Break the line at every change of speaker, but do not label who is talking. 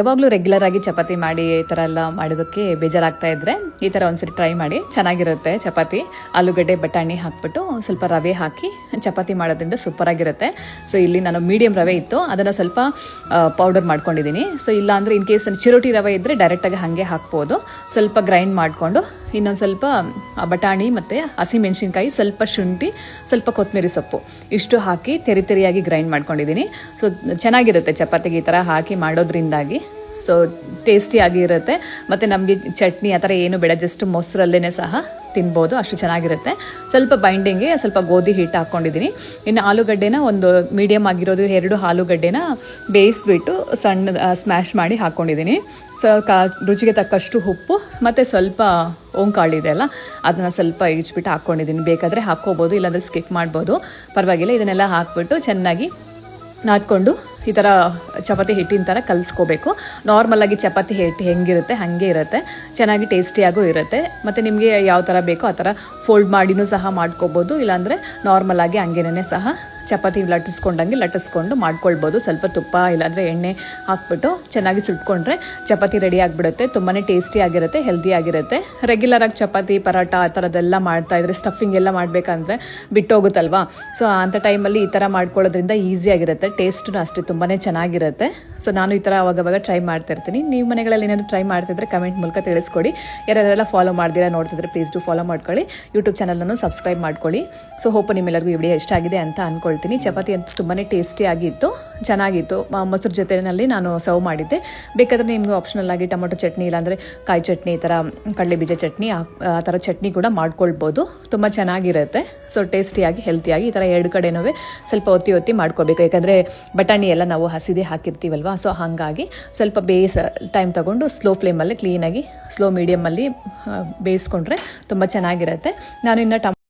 ಯಾವಾಗಲೂ ರೆಗ್ಯುಲರ್ ಆಗಿ ಚಪಾತಿ ಮಾಡಿ ಈ ಥರ ಎಲ್ಲ ಮಾಡೋದಕ್ಕೆ ಬೇಜಾರಾಗ್ತಾ ಇದ್ರೆ ಈ ಥರ ಒಂದ್ಸರಿ ಟ್ರೈ ಮಾಡಿ, ಚೆನ್ನಾಗಿರುತ್ತೆ ಚಪಾತಿ. ಆಲೂಗಡ್ಡೆ, ಬಟಾಣಿ ಹಾಕ್ಬಿಟ್ಟು ಸ್ವಲ್ಪ ರವೆ ಹಾಕಿ ಚಪಾತಿ ಮಾಡೋದ್ರಿಂದ ಸೂಪರ್ ಆಗಿರುತ್ತೆ. ಸೊ ಇಲ್ಲಿ ನಾನು ಮೀಡಿಯಂ ರವೆ ಇತ್ತು. ಅದನ್ನು ಸ್ವಲ್ಪ ಪೌಡರ್ ಮಾಡ್ಕೊಂಡಿದ್ದೀನಿ. ಸೊ ಇಲ್ಲ ಅಂದರೆ ಇನ್ ಕೇಸ್ ಚಿರೋಟಿ ರವೆ ಇದ್ದರೆ ಡೈರೆಕ್ಟಾಗಿ ಹಾಗೆ ಹಾಕ್ಬೋದು. ಸ್ವಲ್ಪ ಗ್ರೈಂಡ್ ಮಾಡಿಕೊಂಡು ಇನ್ನೊಂದು ಸ್ವಲ್ಪ ಬಟಾಣಿ ಮತ್ತು ಹಸಿಮೆಣಸಿನ್ಕಾಯಿ ಸ್ವಲ್ಪ ಶುಂಠಿ, ಸ್ವಲ್ಪ ಕೊತ್ತಂಬರಿ ಸೊಪ್ಪು ಇಷ್ಟು ಹಾಕಿ ತೆರಿ ತೆರಿಯಾಗಿ ಗ್ರೈಂಡ್ ಮಾಡ್ಕೊಂಡಿದ್ದೀನಿ. ಸೊ ಚೆನ್ನಾಗಿರುತ್ತೆ ಚಪಾತಿಗೆ ಈ ಥರ ಹಾಕಿ ಮಾಡೋದ್ರಿಂದಾಗಿ. ಸೊ ಟೇಸ್ಟಿಯಾಗಿ ಇರುತ್ತೆ ಮತ್ತು ನಮಗೆ ಚಟ್ನಿ ಆ ಥರ ಏನು ಬೇಡ. ಜಸ್ಟ್ ಮೊಸರಲ್ಲೇ ಸಹ ತಿನ್ಬೋದು. ಅಷ್ಟು ಚೆನ್ನಾಗಿರುತ್ತೆ. ಸ್ವಲ್ಪ ಬೈಂಡಿಂಗ್ಗೆ ಸ್ವಲ್ಪ ಗೋಧಿ ಹಿಟ್ಟು ಹಾಕ್ಕೊಂಡಿದ್ದೀನಿ. ಇನ್ನು ಆಲೂಗಡ್ಡೆನ ಒಂದು ಮೀಡಿಯಮ್ ಆಗಿರೋದು ಎರಡು ಆಲೂಗಡ್ಡೆನ ಬೇಯಿಸ್ಬಿಟ್ಟು ಸಣ್ಣ ಸ್ಮ್ಯಾಶ್ ಮಾಡಿ ಹಾಕ್ಕೊಂಡಿದ್ದೀನಿ. ಸೊ ಕಾ, ರುಚಿಗೆ ತಕ್ಕಷ್ಟು ಉಪ್ಪು ಮತ್ತು ಸ್ವಲ್ಪ ಓಂಕಾಳಿದೆ ಅಲ್ಲ, ಅದನ್ನು ಸ್ವಲ್ಪ ಇಚ್ಬಿಟ್ಟು ಹಾಕ್ಕೊಂಡಿದ್ದೀನಿ. ಬೇಕಾದರೆ ಹಾಕ್ಕೋಬೋದು, ಇಲ್ಲಾಂದರೆ ಸ್ಕಿಪ್ ಮಾಡ್ಬೋದು. ಪರವಾಗಿಲ್ಲ, ಇದನ್ನೆಲ್ಲ ಹಾಕ್ಬಿಟ್ಟು ಚೆನ್ನಾಗಿ ನಾದ್ಕೊಂಡು ಈ ಥರ ಚಪಾತಿ ಹಿಟ್ಟಿನ ಥರ ಕಲಿಸ್ಕೋಬೇಕು. ನಾರ್ಮಲಾಗಿ ಚಪಾತಿ ಹಿಟ್ಟು ಹೆಂಗಿರುತ್ತೆ, ಹಾಗೆ ಇರುತ್ತೆ. ಚೆನ್ನಾಗಿ ಟೇಸ್ಟಿಯಾಗೂ ಇರುತ್ತೆ. ಮತ್ತು ನಿಮಗೆ ಯಾವ ಥರ ಬೇಕೋ ಆ ಥರ ಫೋಲ್ಡ್ ಮಾಡಿನೂ ಸಹ ಮಾಡ್ಕೋಬೋದು. ಇಲ್ಲಾಂದರೆ ನಾರ್ಮಲಾಗಿ ಹಂಗೇನೆ ಸಹ ಚಪಾತಿ ಲಟ್ಟಿಸ್ಕೊಂಡಂಗೆ ಲಟ್ಟಿಸ್ಕೊಂಡು ಮಾಡ್ಕೊಳ್ಬೋದು. ಸ್ವಲ್ಪ ತುಪ್ಪ ಇಲ್ಲಾಂದರೆ ಎಣ್ಣೆ ಹಾಕ್ಬಿಟ್ಟು ಚೆನ್ನಾಗಿ ಸುಟ್ಕೊಂಡ್ರೆ ಚಪಾತಿ ರೆಡಿ ಆಗಿಬಿಡುತ್ತೆ. ತುಂಬಾ ಟೇಸ್ಟಿ ಆಗಿರುತ್ತೆ, ಹೆಲ್ದಿ ಆಗಿರುತ್ತೆ. ರೆಗ್ಯುಲರ್ ಆಗಿ ಚಪಾತಿ ಪರಾಟ ಆ ಥರದ್ದೆಲ್ಲ ಮಾಡ್ತಾ ಇದ್ರೆ ಸ್ಟಫಿಂಗ್ ಎಲ್ಲ ಮಾಡಬೇಕಂದ್ರೆ ಬಿಟ್ಟೋಗುತ್ತಲ್ವಾ? ಸೊ ಅಂಥ ಟೈಮಲ್ಲಿ ಈ ಥರ ಮಾಡ್ಕೊಳ್ಳೋದ್ರಿಂದ ಈಸಿಯಾಗಿರುತ್ತೆ ಟೇಸ್ಟು ಅಷ್ಟೇ ತುಂಬಾ ಚೆನ್ನಾಗಿರುತ್ತೆ. ಸೊ ನಾನು ಈ ಥರ ಅವಾಗವಾಗ ಟ್ರೈ ಮಾಡ್ತಾ ಇರ್ತೀನಿ. ನೀವು ಮನೆಗಳಲ್ಲಿ ಏನಾದರೂ ಟ್ರೈ ಮಾಡ್ತಿದ್ರೆ ಕಮೆಂಟ್ ಮೂಲಕ ತಿಳಿಸ್ಕೊಡಿ. ಯಾರೆಲ್ಲ ಫಾಲೋ ಮಾಡ್ದಿರಾ ನೋಡ್ತಿದ್ರೆ ಪ್ಲೀಸ್ ಟು ಫಾಲೋ ಮಾಡ್ಕೊಳ್ಳಿ. ಯೂಟ್ಯೂಬ್ ಚಾನಲನ್ನು ಸಬ್ಸ್ಕ್ರೈಬ್ ಮಾಡ್ಕೊಳ್ಳಿ. ಸೊ ಹೋಪ್ ನಿಮ್ಮೆಲ್ಲರಿಗೂ ಈ ವಿಡಿಯೋ ಇಷ್ಟ ಆಗಿದೆ ಅಂತ ಅನ್ಕೊಳ್ತೀನಿ ಚಪಾತಿ ಅಂತೂ ತುಂಬಾ ಟೇಸ್ಟಿಯಾಗಿತ್ತು ಚೆನ್ನಾಗಿತ್ತು. ಮೊಸರು ಜೊತೆಯಲ್ಲಿ ನಾನು ಸರ್ವ್ ಮಾಡಿದ್ದೆ. ಬೇಕಾದರೆ ನಿಮಗೆ ಆಪ್ಷನಲ್ ಆಗಿ ಟೊಮೊಟೊ ಚಟ್ನಿ ಇಲ್ಲಾಂದರೆ ಕಾಯಿ ಚಟ್ನಿ, ಈ ಥರ ಕಡಲೆ ಬೀಜ ಚಟ್ನಿ, ಆ ಥರ ಚಟ್ನಿ ಕೂಡ ಮಾಡ್ಕೊಳ್ಬೋದು. ತುಂಬ ಚೆನ್ನಾಗಿರುತ್ತೆ. ಸೊ ಟೇಸ್ಟಿಯಾಗಿ ಹೆಲ್ತಿಯಾಗಿ ಈ ಥರ ಎರಡು ಕಡೆನೂ ಸ್ವಲ್ಪ ಒತ್ತಿ ಒತ್ತಿ ಮಾಡ್ಕೋಬೇಕು ಯಾಕಂದರೆ ಬಟಾಣಿ ಎಲ್ಲ ನಾವು ಹಸಿದೇ ಹಾಕಿರ್ತೀವಲ್ವ? ಸೊ ಹಾಗಾಗಿ ಸ್ವಲ್ಪ ಬೇಯಿಸ ಟೈಮ್ ತಗೊಂಡು ಸ್ಲೋ ಫ್ಲೇಮಲ್ಲಿ ಕ್ಲೀನಾಗಿ ಸ್ಲೋ ಮೀಡಿಯಮಲ್ಲಿ ಬೇಯಿಸ್ಕೊಂಡ್ರೆ ತುಂಬ ಚೆನ್ನಾಗಿರುತ್ತೆ. ನಾನು ಇನ್ನು ಟಮ್